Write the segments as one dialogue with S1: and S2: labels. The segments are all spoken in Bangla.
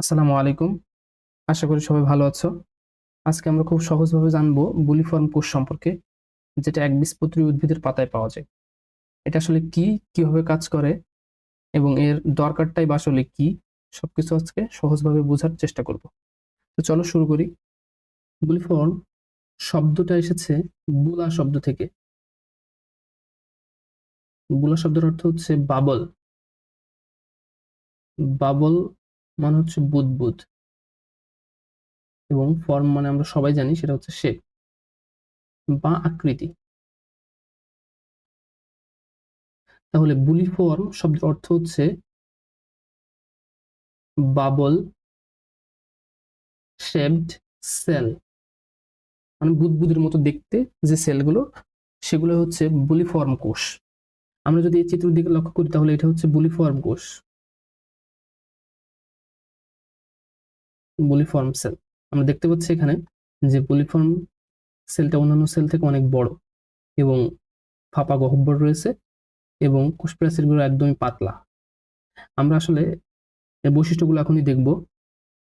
S1: আসসালামু আলাইকুম। আশা করি সবাই ভালো আছো। আজকে আমরা খুব সহজভাবে জানব বুলিফর্ম কোষ সম্পর্কে, যেটা একবীজপত্রী উদ্ভিদের পাতায় পাওয়া যায়। এটা আসলে কি, কীভাবে কাজ করে, এবং এর দরকারটাই বা আসলে কি, সবকিছু আজকে সহজভাবে বোঝার চেষ্টা করব। তো চলো শুরু করি। বুলিফর্ম শব্দটা এসেছে বুলা শব্দ থেকে। বুলা শব্দের অর্থ হচ্ছে বাবল। বাবল মানে হচ্ছে বুদবুদ। এবং ফর্ম মানে আমরা সবাই জানি সেটা হচ্ছে শেপ বা আকৃতি। তাহলে বুলি ফর্ম শব্দের অর্থ হচ্ছে বাবল শেপড সেল মানে বুদবুদের মতো দেখতে যে সেলগুলো সেগুলো হচ্ছে বুলিফর্ম কোষ। আমরা যদি এই চিত্রের দিকে লক্ষ্য করি তাহলে এটা হচ্ছে বুলিফর্ম কোষ। Bulliform cell. আমরা দেখতে পাচ্ছি এখানে যে বুলিফর্ম সেলটা অন্যান্য সেল থেকে অনেক বড় এবং ফাঁপা গহ্বর রয়েছে এবং কোষপ্রাচীরগুলো একদমই পাতলা। আমরা আসলে এই বৈশিষ্ট্যগুলো এখনই দেখব।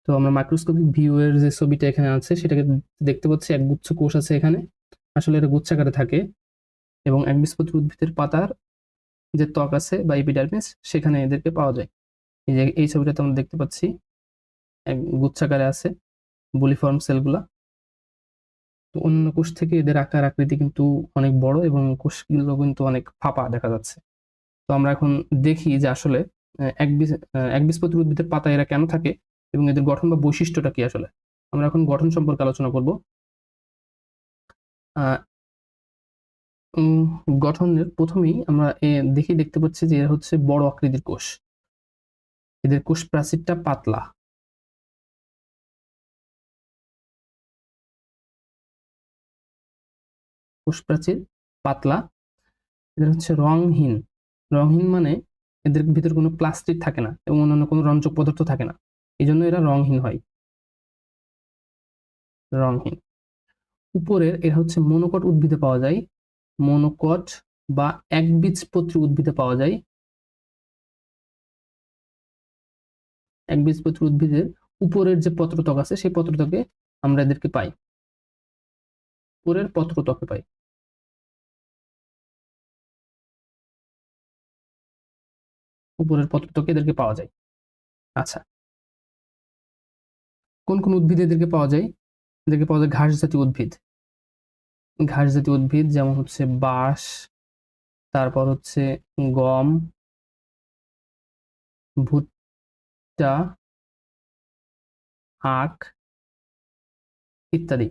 S1: তো আমরা মাইক্রোস্কোপিক ভিউ এর যে ছবিটা এখানে আছে, সেটাকে দেখতে পাচ্ছি এক গুচ্ছ কোষ আছে এখানে। আসলে এটা গুচ্ছাকারে থাকে এবং একবীজপত্রী উদ্ভিদের পাতার যে ত্বক আছে বা এপিডার্মিস সেখানে এদেরকে পাওয়া যায়। এই যে, এই ছবিটাতে আমরা দেখতে পাচ্ছি গুচ্ছাকারে আছে, বুলিফর্ম সেলগুলা। তো অন্য কোষ থেকে এদের আকার আকৃতি কিন্তু অনেক বড় এবং কোষগুলো কিন্তু অনেক ফাঁপা দেখা যাচ্ছে। তো আমরা এখন দেখি যে আসলে এক একবীজপত্রী উদ্ভিদের পাতা এরা কেন থাকে এবং এদের গঠন বা বৈশিষ্ট্যটা কি আসলে? আমরা এখন গঠন সম্পর্কে আলোচনা করব। গঠনের প্রথমেই আমরা এ দেখি দেখতে পাচ্ছি যে এরা হচ্ছে বড় আকৃতির কোষ। এদের কোষ প্রাচীরটা পাতলা। কোষ প্রাচীর পাতলা। এদের হচ্ছে রংহীন রংহীন মানে এদের ভিতরে কোনো প্লাস্টিক থাকে না এবং অন্যান্য কোনো রঞ্জক পদার্থ থাকে না। এই জন্য এরা রংহীন হয়। রংহীন উপরের এরা হচ্ছে মনোকট উদ্ভিদে পাওয়া যায়। মনোকট বা একবীজপত্রী উদ্ভিদে পাওয়া যায়। একবীজপত্রী উদ্ভিদের উপরের যে পত্রত্বক আছে, সেই পত্রত্বকে আমরা এদেরকে পাই। উপরের পত্রত্বকে পাই? উপরের পত্রত্বকে এদেরকে পাওয়া যায়? আচ্ছা। কোন কোন উদ্ভিদ এদেরকে পাওয়া যায়? এদেরকে পাওয়া যায় ঘাস জাতীয় উদ্ভিদ। ঘাস জাতীয় উদ্ভিদ যেমন হচ্ছে বাঁশ, তারপর হচ্ছে গম, ভুট্টা, আখ ইত্যাদি।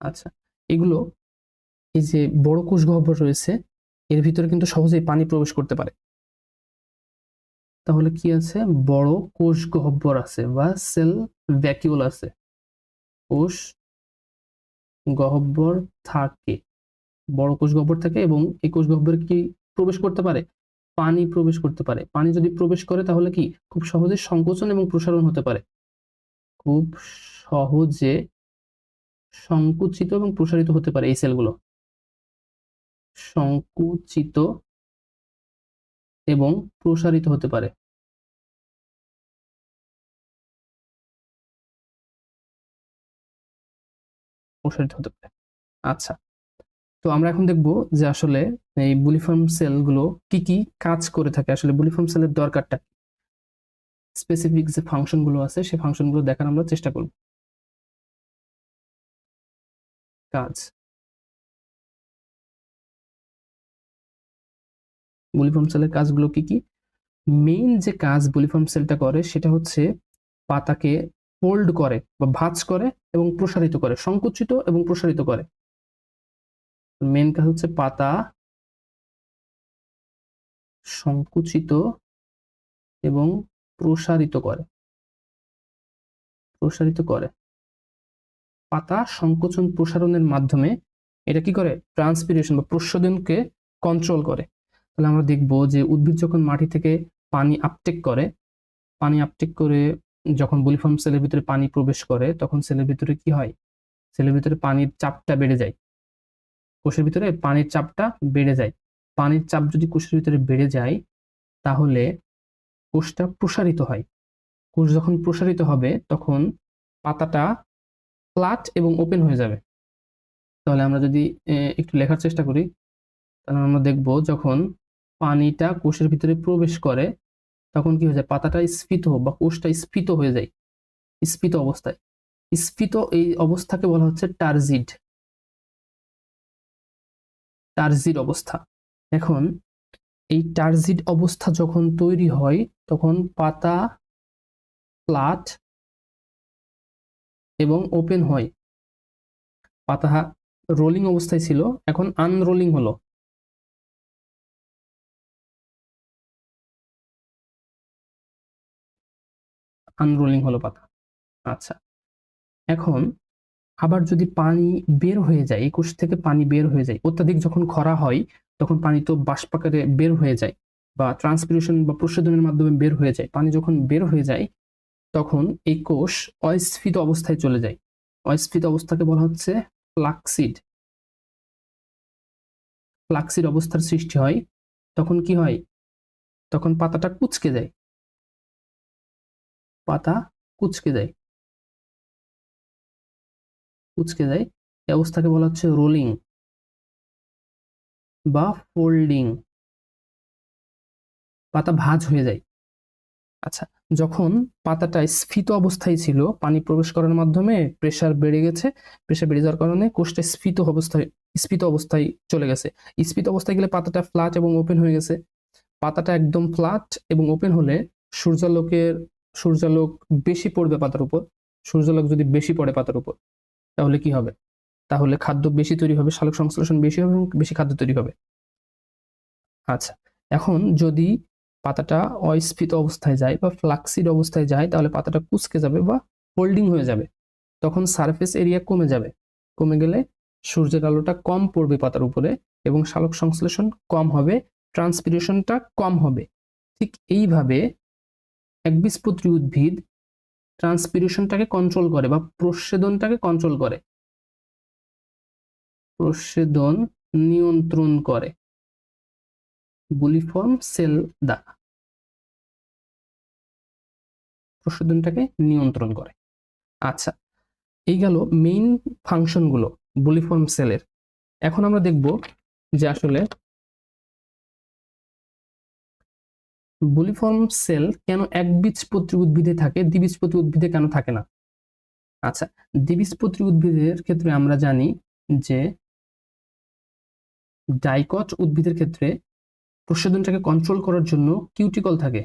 S1: আচ্ছা এগুলো এই যে বড় কোষ গহ্বর রয়েছে, এর ভিতরে কিন্তু সহজেই পানি প্রবেশ করতে পারে। তাহলে কি আছে? বড় কোষ গহ্বর আছে বা সেল ভ্যাকিউল আছে। কোষ গহ্বর থাকে, বড় কোষ গহ্বর থাকে এবং এই কোষ গহ্বরে কি প্রবেশ করতে পারে? পানি প্রবেশ করতে পারে। পানি যদি প্রবেশ করে তাহলে কি? খুব সহজে সংকোচন এবং প্রসারণ হতে পারে। খুব সহজে সংকুচিত এবং প্রসারিত হতে পারে এই সেলগুলো। সংকুচিত এবং প্রসারিত হতে পারে। প্রসারিত হতে পারে। আচ্ছা তো আমরা এখন দেখব যে আসলে এই বুলিফর্ম সেলগুলো কি কি কাজ করে থাকে। আসলে বুলিফর্ম সেলের দরকারটা স্পেসিফিক যে ফাংশনগুলো আছে সেই ফাংশনগুলো দেখার আমরা চেষ্টা করব। কাজ। বুলিফর্ম সেলের কাজগুলো কি কি? মেইন যে কাজ বুলিফর্ম সেলটা করে সেটা হচ্ছে পাতাকে ফোল্ড করে বা ভাঁজ করে এবং প্রসারিত করে, সংকুচিত এবং প্রসারিত করে। মেন কাজ হচ্ছে পাতা সংকুচিত এবং প্রসারিত করে। প্রসারিত করে। পাতা সংকোচন প্রসারণের মাধ্যমে এটা কি করে? ট্রান্সপিরেশন বা প্রস্বোধনকে কন্ট্রোল করে। তাহলে আমরা দেখব যে উদ্ভিদ যখন মাটি থেকে পানি আপটেক করে, পানি আপটেক করে যখন বুলিফর্ম সেলের ভিতরে পানি প্রবেশ করে, তখন সেলের ভিতরে কি হয়? সেলের ভিতরে পানির চাপটা বেড়ে যায়। কোষের ভিতরে পানির চাপটা বেড়ে যায়। পানির চাপ যদি কোষের ভিতরে বেড়ে যায়, তাহলে কোষটা প্রসারিত হয়। কোষ যখন প্রসারিত হবে, তখন পাতাটা ফ্ল্যাট এবং ওপেন হয়ে যাবে। তাহলে আমরা যদি একটু লেখার চেষ্টা করি, তাহলে আমরা দেখব যখন পানিটা কোষের ভিতরে প্রবেশ করে, তখন কি হয়ে যায়? পাতাটা স্ফীত বা কোষটা স্ফীত হয়ে যায়। স্ফীত অবস্থায়। স্ফীত এই অবস্থাকে বলা হচ্ছে টার্জিড। টার্জিড অবস্থা। এখন, এই টার্জিড অবস্থা যখন তৈরি হয়, তখন পাতা ফ্ল্যাট এবং ওপেন হয়। পাতা রোলিং অবস্থায় ছিল, এখন আনরোলিং হলো। আনরোলিং হলো পাতা আচ্ছা এখন আবার যদি পানি বের হয়ে যায় এই কোষ থেকে পানি বের হয়ে যায়, অত্যাধিক যখন খরা হয়, তখন পানি তো বাষ্পাকারে বের হয়ে যায় বা ট্রান্সপিরেশন বা প্রশোধনের মাধ্যমে বের হয়ে যায়। পানি যখন বের হয়ে যায় তখন এই কোষ অস্ফীত অবস্থায় চলে যায়। অস্ফীত অবস্থাকে বলা হচ্ছে ফ্লাক্সিড। ফ্লাক্সিড অবস্থার সৃষ্টি হয়, তখন কি হয়? তখন পাতাটা কুচকে যায়। পাতা কুচকে যায়। কুচকে যায়, এই অবস্থাকে বলা হচ্ছে রোলিং বা ফোল্ডিং। পাতা ভাঁজ হয়ে যায়। আচ্ছা যখন পাতাটা স্ফীত অবস্থায় ছিল, পানি প্রবেশ করার মাধ্যমে প্রেসার বেড়ে গেছে প্রেসার বেড়ে যাওয়ার কারণে কোষটা স্ফীত অবস্থায় স্ফীত অবস্থায় চলে গেছে। স্ফীত অবস্থায় গেলে পাতাটা ফ্ল্যাট এবং ওপেন হয়ে গেছে। পাতাটা একদম ফ্ল্যাট এবং ওপেন হলে সূর্যালোকের, সূর্যালোক বেশি পড়বে পাতার উপর। সূর্যালোক যদি বেশি পড়ে পাতার উপর, তাহলে কি হবে? তাহলে খাদ্য বেশি তৈরি হবে সালোক সংশ্লেষণ বেশি হবে এবং বেশি খাদ্য তৈরি হবে। আচ্ছা এখন যদি পাতাটা অস্ফীত অবস্থায় যায় বা ফ্লাক্সিড অবস্থায় যায়, তাহলে পাতাটা কুচকে যাবে বা হোল্ডিং হয়ে যাবে। তখন সারফেস এরিয়া কমে যাবে। কমে গেলে সূর্যের আলোটা কম পড়বে পাতার উপরে এবং সালোক সংশ্লেষণ কম হবে ট্রান্সপিরেশনটা কম হবে। ঠিক এইভাবে একবীজপত্রী উদ্ভিদ ট্রান্সপিরেশনটাকে কন্ট্রোল করে বা প্রসেদনটাকে কন্ট্রোল করে। প্রসেদন নিয়ন্ত্রণ করে। বুলিফর্ম সেল দ্বারা। প্রশোধনটাকে নিয়ন্ত্রণ করে। আচ্ছা এই গেল মেইন ফাংশনগুলো বুলিফর্ম সেলের এখন আমরা দেখব যে আসলে বুলিফর্ম সেল কেন একবীজপত্রী উদ্ভিদে থাকে দ্বিবীজপত্রী উদ্ভিদে কেন থাকে না? আচ্ছা দ্বিবীজপত্রী উদ্ভিদের ক্ষেত্রে আমরা জানি যে ডাইকট উদ্ভিদের ক্ষেত্রে প্রশোধনটাকে কন্ট্রোল করার জন্য কিউটিকল থাকে।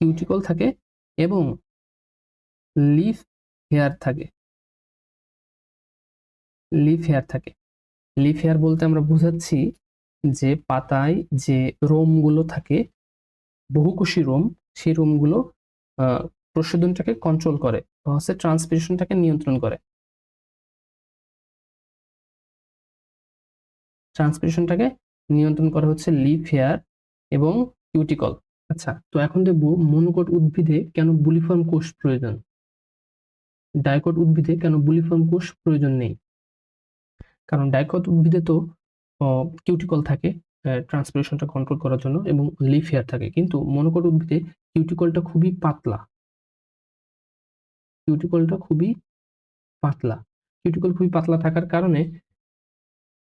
S1: কিউটিকল থাকে এবং লিফ হেয়ার থাকে। লিফ হেয়ার থাকে। লিফ হেয়ার বলতে আমরা বুঝাচ্ছি যে পাতায় যে রোমগুলো থাকে, বহুকোষী রোম, সেই রোমগুলো প্রশোধনটাকে কন্ট্রোল করে, বা হচ্ছে ট্রান্সপিরেশনটাকে নিয়ন্ত্রণ করে। ট্রান্সপিরেশনটাকে নিয়ন্ত্রণ করা হচ্ছে লিফ হেয়ার এবং কিউটিকল আচ্ছা তো এখন দেখব মনোকট উদ্ভিদে কেন বুলিফর্ম কোষ প্রয়োজন? ডাইকট উদ্ভিদে কেন বুলিফর্ম কোষ প্রয়োজন নেই? কারণ ডাইকট উদ্ভিদে তো কিউটিকল থাকে ট্রান্সপিরেশনটা কন্ট্রোল করার জন্য এবং লিফ হেয়ার থাকে। কিন্তু মনোকট উদ্ভিদে কিউটিকলটা খুবই পাতলা। কিউটিকলটা খুবই পাতলা। কিউটিকল খুবই পাতলা থাকার কারণে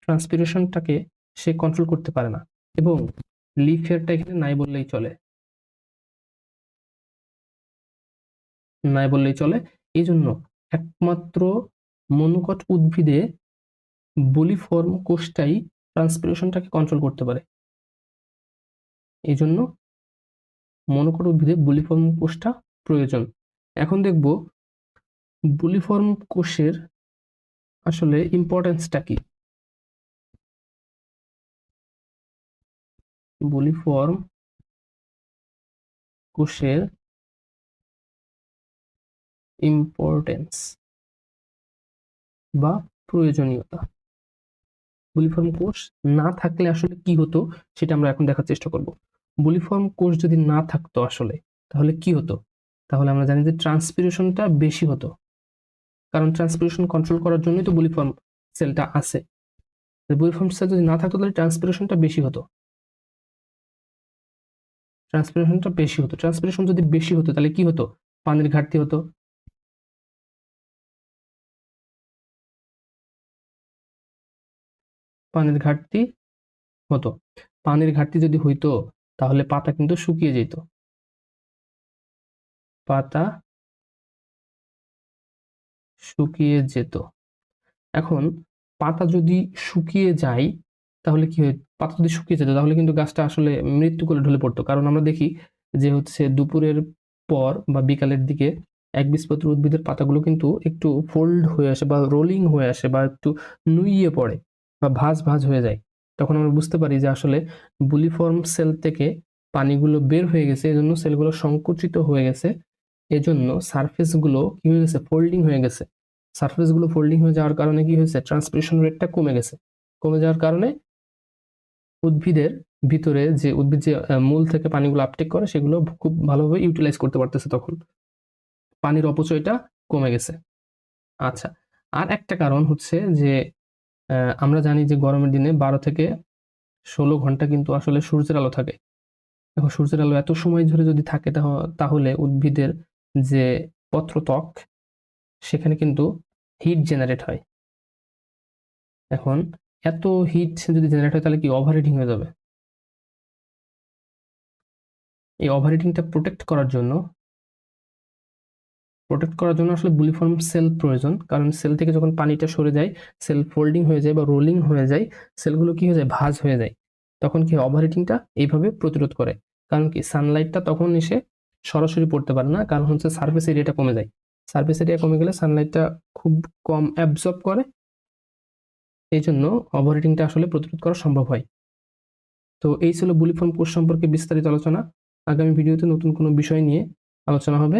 S1: ট্রান্সপিরেশনটাকে সে কন্ট্রোল করতে পারে না। এবং লিফ হেয়ারটা এখানে নাই বললেই চলে। নাই বললেই চলে। এই জন্য একমাত্র মনোকট উদ্ভিদে বলিফর্ম কোষটাই ট্রান্সপিরেশনটাকে কন্ট্রোল করতে পারে। এই জন্য মনোকট উদ্ভিদে বলিফর্ম কোষটা প্রয়োজন। এখন দেখব বলিফর্ম কোষের আসলে ইম্পর্টেন্সটা কি। বলিফর্ম কোষের ইম্পর্টেন্স বা প্রয়োজনীয়তা। বুলিফর্ম কোষ না থাকলে আসলে কি হতো সেটা আমরা এখন দেখার চেষ্টা করব। বুলিফর্ম কোষ যদি না থাকতো আসলে, তাহলে কি হতো? তাহলে আমরা জানি যে ট্রান্সপিরেশনটা বেশি হতো। কারণ ট্রান্সপিরেশন কন্ট্রোল করার জন্যই তো বুলিফর্ম সেলটা আছে। বুলিফর্ম সেল যদি না থাকতো, তাহলে ট্রান্সপিরেশনটা বেশি হতো। ট্রান্সপিরেশনটা বেশি হতো। ট্রান্সপিরেশন যদি বেশি হতো, তাহলে কি হতো? পানির ঘাটতি হতো। পানির ঘাটতি হতো। পানির ঘাটতি যদি হইতো, তাহলে পাতা কিন্তু শুকিয়ে যেত। পাতা শুকিয়ে যেত। এখন পাতা যদি শুকিয়ে যায়, তাহলে কি হয়, পাতা যদি শুকিয়ে যেত, তাহলে কিন্তু গাছটা আসলে মৃত্যু করে ঢলে পড়তো। কারণ আমরা দেখি যে হচ্ছে দুপুরের পর বা বিকালের দিকে একবীজপত্র উদ্ভিদের পাতাগুলো কিন্তু একটু ফোল্ড হয়ে আসে বা রোলিং হয়ে আসে বা একটু নুইয়ে পড়ে। বা ভাঁজ ভাঁজ হয়ে যায়। তখন আমরা বুঝতে পারি যে আসলে বুলিফর্ম সেল থেকে পানিগুলো বের হয়ে গেছে, এজন্য সেলগুলো সংকুচিত হয়ে গেছে। এজন্য সারফেসগুলো কি হয়ে গেছে? ফোল্ডিং হয়ে গেছে। সারফেসগুলো ফোল্ডিং হয়ে যাওয়ার কারণে কি হয়েছে? ট্রান্সপিরেশন রেটটা কমে গেছে। কমে যাওয়ার কারণে উদ্ভিদের ভিতরে যে উদ্ভিদ যে মূল থেকে পানিগুলো আপটেক করে, সেগুলো খুব ভালোভাবে ইউটিলাইজ করতে পারতেছে তখন। পানির অপচয়টা কমে গেছে। আচ্ছা আর একটা কারণ হচ্ছে যে আমরা জানি যে গরমের দিনে বারো থেকে ষোলো ঘণ্টা কিন্তু আসলে সূর্যের আলো থাকে। এখন সূর্যের আলো এত সময় ধরে যদি থাকে তাহ- তাহলে উদ্ভিদের যে পত্রত্বক সেখানে কিন্তু হিট জেনারেট হয়। এখন এত হিট যদি জেনারেট হয় তাহলে কি ওভারহিটিং হয়ে যাবে? এই ওভারহিটিংটা প্রোটেক্ট করার জন্য প্রোটেক্ট করার জন্য আসলে বুলিফর্ম সেল প্রয়োজন। কারণ সেল থেকে যখন পানিটা সরে যায় সেল ফোল্ডিং হয়ে যায় বা রোলিং হয়ে যায় সেলগুলো কি হয়ে যায়? ভাজ হয়ে যায়। তখন কি ওভারহিটিংটা এইভাবে প্রতিরোধ করে। কারণ কি? সানলাইটটা তখন এসে সরাসরি পড়তে পারে না। কারণ হচ্ছে সার্ফেস এরিয়াটা কমে যায়। সার্ফেস এরিয়া কমে গেলে সানলাইটটা খুব কম অ্যাবজর্ব করে। এই জন্য ওভারহিটিংটা আসলে প্রতিরোধ করা সম্ভব হয়। তো এই ছিল বুলিফর্ম কোর্স সম্পর্কে বিস্তারিত আলোচনা। আগামী ভিডিওতে নতুন কোনো বিষয় নিয়ে আলোচনা হবে।